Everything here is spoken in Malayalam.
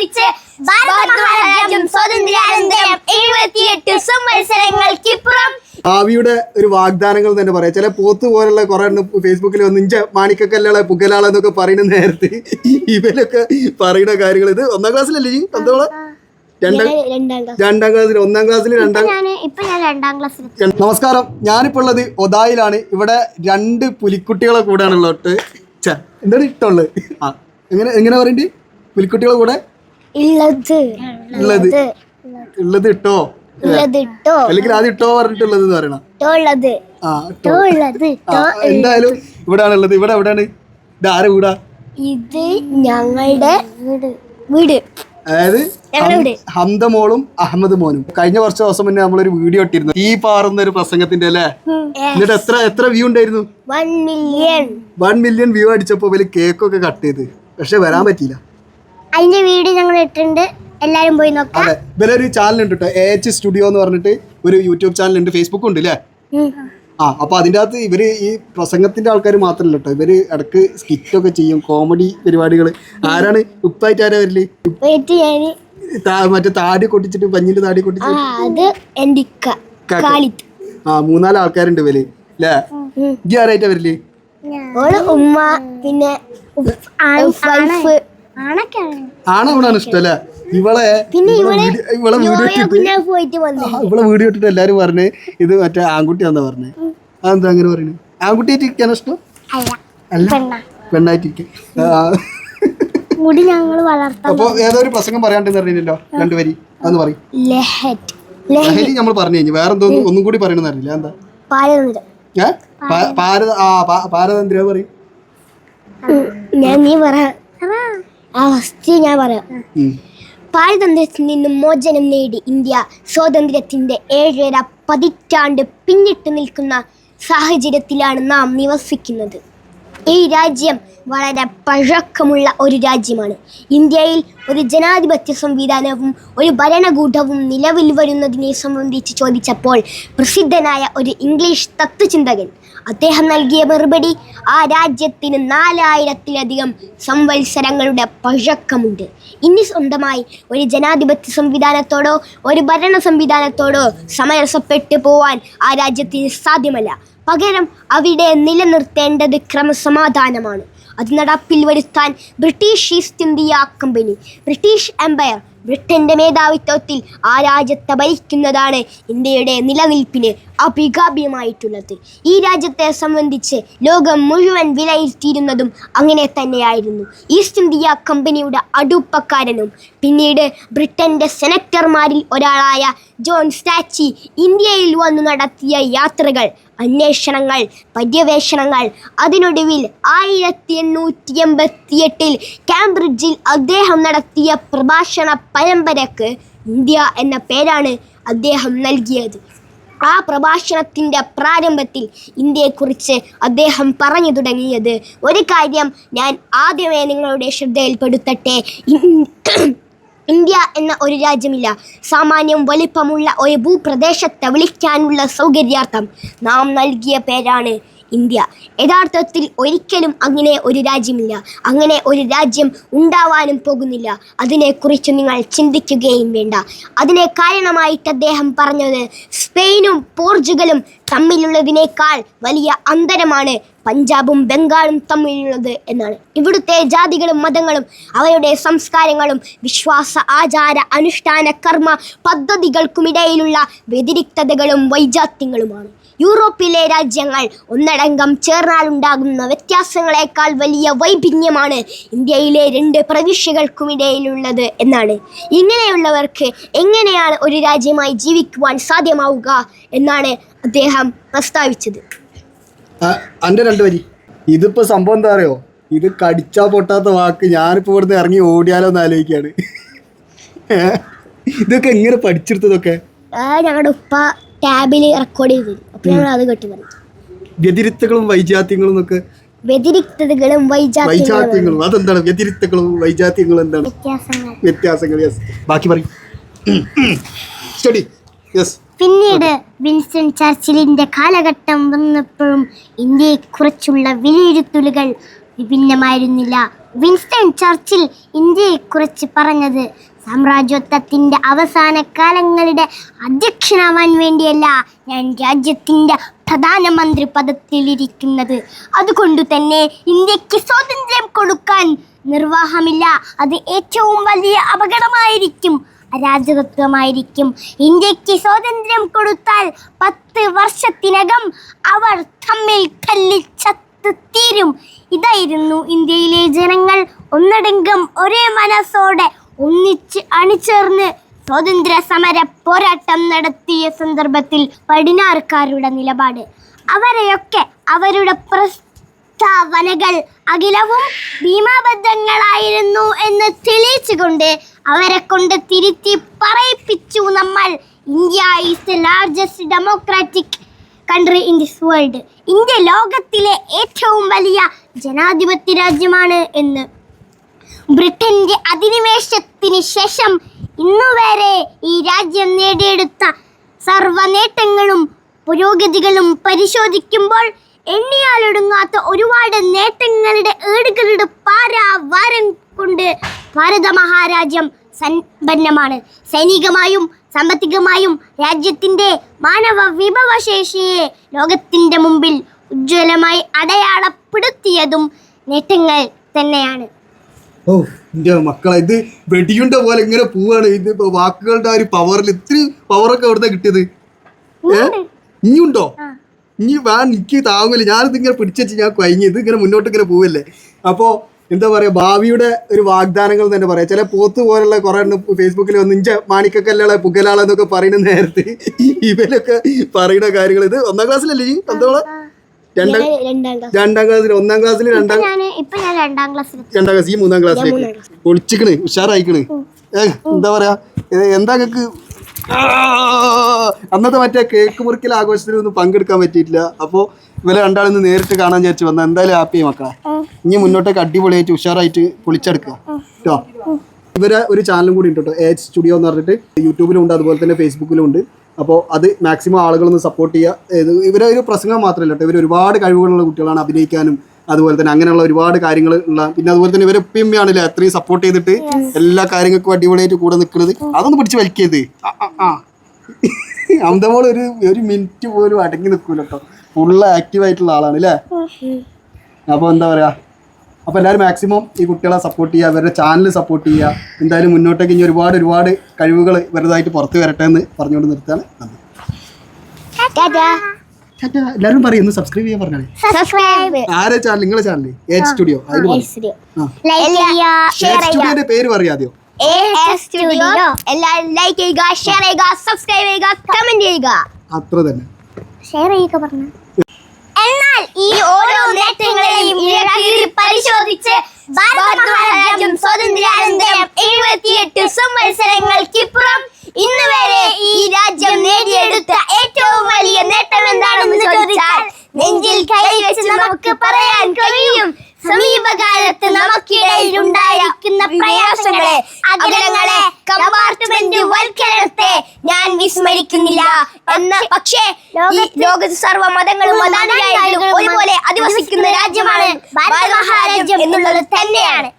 സാധിച്ച് ഭാരത മഹാരാജ്യം സ്വാതന്ത്ര്യാനന്തരം എഴുപത്തിയെട്ട് സംവത്സരങ്ങൾക്കിപ്പുറം ഭാവിയുടെ ഒരു വാഗ്ദാനങ്ങൾ തന്നെ പറയാം. ചില പോത്ത് പോലുള്ള കുറെ എണ്ണം ഫേസ്ബുക്കിൽ വന്ന് ഇഞ്ച മാണിക്കക്കല്ലാളെ പുകലാളെന്നൊക്കെ പറയുന്ന നേരത്തെ ഇവരൊക്കെ പറയുന്ന കാര്യങ്ങൾ. ഇത് ഒന്നാം ക്ലാസ്സിലല്ലേ ഈ പന്തോളെ രണ്ടാം ക്ലാസ്സിൽ ഒന്നാം ക്ലാസ്സിൽ രണ്ടാം ഞാൻ ഇപ്പൊ ഞാൻ രണ്ടാം ക്ലാസ്സിൽ നമസ്കാരം. ഞാനിപ്പോ ഉള്ളത് ഒതായിലാണ്. ഇവിടെ രണ്ട് പുലിക്കുട്ടികളെ കൂടെയാണുള്ളത് എന്താണ് ഇഷ്ടമുള്ളത്? ആ എങ്ങനെ എങ്ങനെ പറയണ്ടി? പുലിക്കുട്ടികളെ കൂടെ? ഉള്ളത് ഉള്ളത് ഇട്ടോ? അല്ലെങ്കിൽ ആദ്യം ഇട്ടോ പറഞ്ഞിട്ടുള്ളത് പറയണം. ആ ഉള്ളത് ആ എന്തായാലും ഇവിടാണ് ഉള്ളത് ഇവിടെ എവിടെയാണ്? ഇത് ആരെ വീടാ? ഇത് ഞങ്ങളുടെ വീട്. അതായത് ഞങ്ങളുടെ വീട്. ഹംദമോളും അഹമ്മദ് മോനും. കഴിഞ്ഞ കുറച്ച് ദിവസം മുന്നേ നമ്മളൊരു വീഡിയോ ഇട്ടിരുന്നു. ഈ പാറുന്ന ഒരു പ്രസംഗത്തിന്റെ അല്ലേ? എന്നിട്ട് എത്ര എത്ര വ്യൂ ഉണ്ടായിരുന്നു? One million one million view അടിച്ചപ്പോ വലിയ കേക്കൊക്കെ കട്ട് ചെയ്ത്. പക്ഷെ വരാൻ പറ്റിയില്ല. അതിന്റെ വീഡിയോ ഞങ്ങൾ ഇട്ടിട്ടുണ്ട്. എല്ലാരും പോയി നോക്കാം. അതെ ഒരു ചാനൽ ഉണ്ട് കേട്ടോ എ എച്ച് സ്റ്റുഡിയോ എന്ന് പറഞ്ഞിട്ട് ഒരു യൂട്യൂബ് ചാനൽ ഉണ്ട് ഫേസ്ബുക്ക് ഉണ്ട് അല്ലേ ആ അപ്പൊ അതിന്റെ അകത്ത് ഇവർ ഈ പ്രസംഗത്തിന്റെ ആൾക്കാർ മാത്രമല്ല കേട്ടോ ഇവർ ഇടയ്ക്ക് സ്കിറ്റൊക്കെ ചെയ്യും കോമഡി പരിപാടികൾ ആരാണ്? ഉപ്പായിട്ട് ആരാ വരിൽ? താ- മറ്റേ താടി കൊട്ടിച്ചിട്ട് പഞ്ഞിന്റെ താടി കൊട്ടിച്ചിട്ട്. അത് എന്റെ ഇക്ക കാക്ക. കാലിത്ത് ആ മൂന്നാൽ ആൾക്കാരുണ്ട് ഇവർ അല്ലേ. ഇജ്ജ് ആരായിട്ടാ വരിൽ? ഓൾ ഉമ്മ പിന്നെ അവളാണ് ഇഷ്ടം അല്ലേ ഇവളെ ഇവളെ വീഡിയോ- ഇട്ടിട്ട് ഇവളെ വീഡിയോ ഇട്ടിട്ട് എല്ലാരും പറഞ്ഞു ഇത് മറ്റേ ആൺകുട്ടിയാന്നാ പറഞ്ഞു. അതെന്താ അങ്ങനെ പറയുന്നത് ആൺകുട്ടിയായിട്ട് ഇരിക്കാനോ ഇഷ്ടം? അല്ല. അല്ല. പെണ്ണ. പെണ്ണായിട്ടിരിക്കും മുടി ഞങ്ങൾ വളർത്താൻ അപ്പൊ ഏതോ ഒരു പ്രസംഗം പറയാണ്ടെന്ന് അറിയില്ലല്ലോ രണ്ടുപേരി അന്ന് പറയും. ലഹരി. നമ്മൾ പറഞ്ഞു കഴിഞ്ഞു. വേറെ എന്തോ ഒന്നും കൂടി പറയണമെന്ന് അറിയില്ല. എന്താ പാരത ആ പാ- പറയും. ഞാൻ നീ പറ. ആ ഫസ്റ്റ് ഞാൻ പറയാം. പാരതന്ത്ര്യത്തിൽ നിന്നും മോചനം നേടി ഇന്ത്യ സ്വാതന്ത്ര്യത്തിന്റെ ഏഴര പതിറ്റാണ്ട് പിന്നിട്ട് നിൽക്കുന്ന സാഹചര്യത്തിലാണ് നാം നിവസിക്കുന്നത്. ഈ രാജ്യം വളരെ പഴക്കമുള്ള ഒരു രാജ്യമാണ്. ഇന്ത്യയിൽ ഒരു ജനാധിപത്യ സംവിധാനവും ഒരു ഭരണകൂടവും നിലവിൽ വരുന്നതിനെ സംബന്ധിച്ച് ചോദിച്ചപ്പോൾ പ്രസിദ്ധനായ ഒരു ഇംഗ്ലീഷ് തത്വചിന്തകൻ അദ്ദേഹം നൽകിയ മറുപടി ആ രാജ്യത്തിന് നാലായിരത്തിലധികം സംവത്സരങ്ങളുടെ പഴക്കമുണ്ട്. ഇനി സ്വന്തമായി ഒരു ജനാധിപത്യ സംവിധാനത്തോടോ ഒരു ഭരണ സംവിധാനത്തോടോ സമരസപ്പെട്ടു പോവാൻ ആ രാജ്യത്തിന് സാധ്യമല്ല. പകരം അവിടെ നിലനിർത്തേണ്ടത് ക്രമസമാധാനമാണ്. അത് നടപ്പിൽ വരുത്താൻ British East India company British empire ബ്രിട്ടന്റെ മേധാവിത്വത്തിൽ ആ രാജ്യത്തെ ഭരിക്കുന്നതാണ് ഇന്ത്യയുടെ നിലനിൽപ്പിന് അഭികാമ്യമായിട്ടുള്ളത്. ഈ രാജ്യത്തെ സംബന്ധിച്ച് ലോകം മുഴുവൻ വിലയിരുത്തിയിരുന്നതും അങ്ങനെ തന്നെയായിരുന്നു. ഈസ്റ്റ് ഇന്ത്യ കമ്പനിയുടെ അടുപ്പക്കാരനും പിന്നീട് ബ്രിട്ടന്റെ സെനറ്റർമാരിൽ ഒരാളായ ജോൺ സ്റ്റാച്ചി ഇന്ത്യയിൽ വന്നു നടത്തിയ യാത്രകൾ അന്വേഷണങ്ങൾ പര്യവേഷണങ്ങൾ. അതിനൊടുവിൽ ആയിരത്തി എണ്ണൂറ്റി എൺപത്തി എട്ടിൽ കാംബ്രിഡ്ജിൽ അദ്ദേഹം നടത്തിയ പ്രഭാഷണ പരമ്പരക്ക് ഇന്ത്യ എന്ന പേരാണ് അദ്ദേഹം നൽകിയത്. ആ പ്രഭാഷണത്തിന്റെ പ്രാരംഭത്തിൽ ഇന്ത്യയെക്കുറിച്ച് അദ്ദേഹം പറഞ്ഞു തുടങ്ങിയത് ഒരു കാര്യം ഞാൻ ആദ്യമേ നിങ്ങളുടെ ശ്രദ്ധയിൽപ്പെടുത്തട്ടെ. ഇന്ത്യ എന്ന ഒരു രാജ്യമില്ല. സാമാന്യം വലിപ്പമുള്ള ഒരു ഭൂപ്രദേശത്തെ വിളിക്കാനുള്ള സൗകര്യാർത്ഥം നാം നൽകിയ പേരാണ് ഇന്ത്യ. യഥാർത്ഥത്തിൽ ഒരിക്കലും അങ്ങനെ ഒരു രാജ്യമില്ല. അങ്ങനെ ഒരു രാജ്യം ഉണ്ടാവാനും പോകുന്നില്ല. അതിനെക്കുറിച്ച് നിങ്ങൾ ചിന്തിക്കുകയും വേണ്ട. അതിനെ കാരണമായിട്ട് അദ്ദേഹം പറഞ്ഞത് സ്പെയിനും പോർച്ചുഗലും തമ്മിലുള്ളതിനേക്കാൾ വലിയ അന്തരമാണ് പഞ്ചാബും ബംഗാളും തമ്മിലുള്ളത് എന്നാണ്. ഇവിടുത്തെ ജാതികളും മതങ്ങളും അവയുടെ സംസ്കാരങ്ങളും വിശ്വാസ ആചാര അനുഷ്ഠാന കർമ്മ പദ്ധതികൾക്കുമിടയിലുള്ള വ്യതിരിക്തതകളും വൈജാത്യങ്ങളുമാണ്. യൂറോപ്പിലെ രാജ്യങ്ങൾ ഒന്നടങ്കം ചേർന്നാലുണ്ടാകുന്ന വ്യത്യാസങ്ങളെക്കാൾ വലിയ വൈഭിന്യമാണ് ഇന്ത്യയിലെ രണ്ട് പ്രവിശ്യകൾക്കുമിടയിലുള്ളത് എന്നാണ്. ഇങ്ങനെയുള്ളവർക്ക് എങ്ങനെയാണ് ഒരു രാജ്യമായി ജീവിക്കുവാൻ സാധ്യമാവുക എന്നാണ് അദ്ദേഹം പ്രസ്താവിച്ചത്. അന്റെ രണ്ട് വരി. ഇതിപ്പോ സംഭവം എന്താ അറിയോ? ഇത് കടിച്ചാ പൊട്ടാത്ത വാക്ക് ഞാനിപ്പോ ഇവിടുന്ന് ഇറങ്ങി ഓടിയാലോ എന്ന് ആലോചിക്കാണ്. ഇതൊക്കെ എങ്ങനെ പഠിച്ചെടുത്തതൊക്കെ? ഞങ്ങളുടെ ഉപ്പ ടാബിൽ റെക്കോർഡ് ചെയ്തു. അപ്പൊ ഞങ്ങൾ അത് കേട്ട് വ്യതിരിക്തകളും വൈജാത്യങ്ങളും ഒക്കെ വ്യതിരിക്തകളും വൈജാത്യങ്ങളും. അതെന്താണ്? വ്യതിരിക്തങ്ങളും വൈജാത്യങ്ങളും എന്താണ്? വ്യത്യാസങ്ങൾ. യെസ് ബാക്കി പറയും. സ്റ്റഡി യെസ് പിന്നീട് വിൻസ്റ്റൺ ചർച്ചിലിന്റെ കാലഘട്ടം വന്നപ്പോഴും ഇന്ത്യയെക്കുറിച്ചുള്ള വിലയിരുത്തലുകൾ വിഭിന്നമായിരുന്നില്ല. വിൻസ്റ്റൺ ചർച്ചിൽ ഇന്ത്യയെക്കുറിച്ച് പറഞ്ഞത് സാമ്രാജ്യത്വത്തിന്റെ അവസാന കാലങ്ങളുടെ അധ്യക്ഷനാവാൻ വേണ്ടിയല്ല ഞാൻ രാജ്യത്തിന്റെ പ്രധാനമന്ത്രി പദത്തിലിരിക്കുന്നത് അതുകൊണ്ട് തന്നെ ഇന്ത്യയ്ക്ക് സ്വാതന്ത്ര്യം കൊടുക്കാൻ നിർവാഹമില്ല. അത് ഏറ്റവും വലിയ അപകടമായിരിക്കും. അരാജകത്വമായിരിക്കും ഇന്ത്യയ്ക്ക് സ്വാതന്ത്ര്യം കൊടുത്താൽ പത്ത് വർഷത്തിനകം അവർ തമ്മിൽ തല്ലിച്ചത്ത് തീരും. ഇതായിരുന്നു ഇന്ത്യയിലെ ജനങ്ങൾ ഒന്നടങ്കം ഒരേ മനസ്സോടെ ഒന്നിച്ച് അണിചേർന്ന് സ്വാതന്ത്ര്യ സമര പോരാട്ടം നടത്തിയ സന്ദർഭത്തിൽ പടിഞ്ഞാറുകാരുടെ നിലപാട്. അവരെയൊക്കെ അവരുടെ പ്രസ്താവനകൾ അഖിലവും ഭീമാബദ്ധങ്ങളായിരുന്നു എന്ന് തെളിയിച്ചുകൊണ്ട് അവരെ കൊണ്ട് തിരുത്തി പറയിപ്പിച്ചു നമ്മൾ. India is the largest democratic country in this world India ലോകത്തിലെ ഏറ്റവും വലിയ ജനാധിപത്യ രാജ്യമാണ് എന്ന്. ബ്രിട്ടന്റെ അധിനിവേശത്തിന് ശേഷം ഇന്നുവരെ ഈ രാജ്യം നേടിയെടുത്ത സർവ നേട്ടങ്ങളും പുരോഗതികളും പരിശോധിക്കുമ്പോൾ എണ്ണിയാലൊടുങ്ങാത്ത ഒരുപാട് നേട്ടങ്ങളുടെ ഏടുകളുടെ പാരാവാരം കൊണ്ട് ഭാരത മഹാരാജ്യം സമ്പന്നമാണ്. സൈനികമായും സാമ്പത്തികമായും രാജ്യത്തിന്റെ മാനവ വിഭവശേഷിയെ ലോകത്തിന്റെ മുമ്പിൽ ഉജ്ജ്വലമായി അടയാളപ്പെടുത്തിയതും നേട്ടങ്ങൾ തന്നെയാണ്. ഓ എന്റെ മക്കളെ ഇത് വെടിയുണ്ട പോലെ ഇങ്ങനെ പോവാണ്. ഇതിപ്പോ വാക്കുകളുടെ ആ ഒരു പവറിൽ ഇത്ര പവറൊക്കെ എവിടുന്ന കിട്ടിയത്. ഏ? ഇനിയുണ്ടോ? ഇനി വാ എനിക്ക് താങ്ങൂല. ഞാനിത് ഇങ്ങനെ പിടിച്ചു ഞാൻ കഴിഞ്ഞു ഇത് ഇങ്ങനെ മുന്നോട്ട് ഇങ്ങനെ പോവല്ലേ? അപ്പോ എന്താ പറയാ ഭാവിയുടെ ഒരു വാഗ്ദാനങ്ങൾ തന്നെ പറയാം. ചില പോത്ത് പോലുള്ള കുറെ എണ്ണം ഫേസ്ബുക്കിൽ വന്ന് ഇഞ്ച പുകലാളെ പുകലാളെന്നൊക്കെ പറയുന്ന നേരത്തെ ഇവരൊക്കെ പറയുന്ന കാര്യങ്ങൾ. ഇത് ഒന്നാം ക്ലാസ്സിലല്ലേ ഈ എന്തോളെ രണ്ടാം രണ്ടാം ക്ലാസ്സിൽ ഒന്നാം ക്ലാസ്സിൽ രണ്ടാം രണ്ടാം ക്ലാസ് ഈ മൂന്നാം ക്ലാസ്സിലേക്ക്. ഒളിച്ചിക്കണ് ഉഷാറായിക്കണ്. എന്താ പറയാ എന്താ നിങ്ങക്ക് ആ, അന്നത്തെ മറ്റേ കേക്ക് മുറിക്കൽ ആഘോഷത്തിൽ ഒന്നും പങ്കെടുക്കാൻ പറ്റിയിട്ടില്ല. അപ്പോൾ ഇവരെ രണ്ടാളും നേരിട്ട് കാണാൻ വിചാരിച്ചു. വന്ന എന്തായാലും ഹാപ്പി മക്കളെ. ഇനി മുന്നോട്ടേക്ക് അടിപൊളിയായിട്ട് ഉഷാറായിട്ട് പൊളിച്ചെടുക്കുക. കേട്ടോ ഇവരെ ഒരു ചാനലും കൂടി ഉണ്ട് കേട്ടോ എച്ച് സ്റ്റുഡിയോ എന്ന് പറഞ്ഞിട്ട് യൂട്യൂബിലും ഉണ്ട് അതുപോലെ തന്നെ ഫേസ്ബുക്കിലും ഉണ്ട്. അപ്പോൾ അത് മാക്സിമം ആളുകളൊന്ന് സപ്പോർട്ട് ചെയ്യുക. ഇവരെ ഒരു പ്രസംഗം മാത്രമല്ല കേട്ടോ ഇവർ ഒരുപാട് കഴിവുകളുള്ള കുട്ടികളാണ് അഭിനയിക്കാനും അതുപോലെ തന്നെ അങ്ങനെയുള്ള ഒരുപാട് കാര്യങ്ങൾ ഉള്ള പിന്നെ അതുപോലെ തന്നെ ഇവരെ ഉപ്പയും ആണല്ലേ അത്രയും സപ്പോർട്ട് ചെയ്തിട്ട് എല്ലാ കാര്യങ്ങൾക്കും അടിപൊളിയായിട്ട് കൂടെ നിൽക്കുന്നത്. അതൊന്ന് പിടിച്ച് വലിക്കരുത് ആ, ആ, ആ. അമിതമോൾ ഒരു ഒരു മിനിറ്റ് പോലും അടങ്ങി നിൽക്കൂല കേട്ടോ ഫുള്ള് ആക്റ്റീവ് ആയിട്ടുള്ള ആളാണ് അല്ലേ അപ്പോൾ എന്താ പറയാ? അപ്പോൾ എല്ലാവരും മാക്സിമം ഈ കുട്ടികളെ സപ്പോർട്ട് ചെയ്യുക അവരുടെ ചാനൽ സപ്പോർട്ട് ചെയ്യുക. എന്തായാലും മുന്നോട്ടേക്ക് ഇനി ഒരുപാട് ഒരുപാട് കഴിവുകൾ വെറുതായിട്ട് പുറത്ത് വരട്ടെ എന്ന് പറഞ്ഞുകൊണ്ട് നിർത്തുകയാണ്. നന്ദി. ടാറ്റാ എല്ലാവരും പറയും ഒന്ന് സബ്സ്ക്രൈബ് ചെയ്യാൻ പറഞ്ഞാൽ സബ്സ്ക്രൈബ് ആരെ ചാനൽ നിങ്ങളെ ചാനൽ എച്ച് സ്റ്റുഡിയോ അതിന് ലൈക്ക് ചെയ്യുക ഷെയർ എച്ച് സ്റ്റുഡിയോന്റെ പേര് പറയാതെയോ സ്റ്റുഡിയോ എല്ലാവരും ലൈക്ക് ചെയ്യുക ഷെയർ ചെയ്യുക സബ്സ്ക്രൈബ് ചെയ്യുക കമന്റ് ചെയ്യുക. അത്ര തന്നെ. ഷെയർ ചെയ്യുക പറഞ്ഞു. എന്നാൽ ഈ ഓരോ നേട്ടങ്ങളെയും പരിശോധിച്ച് ഭാരത മഹാരാജ്യം സ്വാതന്ത്ര്യാനന്തരം എഴുപത്തിയെട്ട് സംവത്സരങ്ങൾക്കിപ്പുറം ഇന്ന് വരെ ഈ രാജ്യം നേടിയെടുത്ത നമുക്ക് പറയാൻ കഴിയും. സമീപകാലത്ത് നമുക്കിടയിൽ ഉണ്ടായിരിക്കുന്ന പ്രയാസങ്ങളെ അകലങ്ങളെ കമ്പാർട്ട്മെന്റ് വൽക്കരണത്തെ ഞാൻ വിസ്മരിക്കുന്നില്ല. എന്ന പക്ഷേ ലോകത്ത് സർവ മതങ്ങളും മതാനുയായികളും ഒരുപോലെ അധിവസിക്കുന്ന രാജ്യമാണ് ഭാരത മഹാരാജ്യം എന്നുള്ളത് തന്നെയാണ്.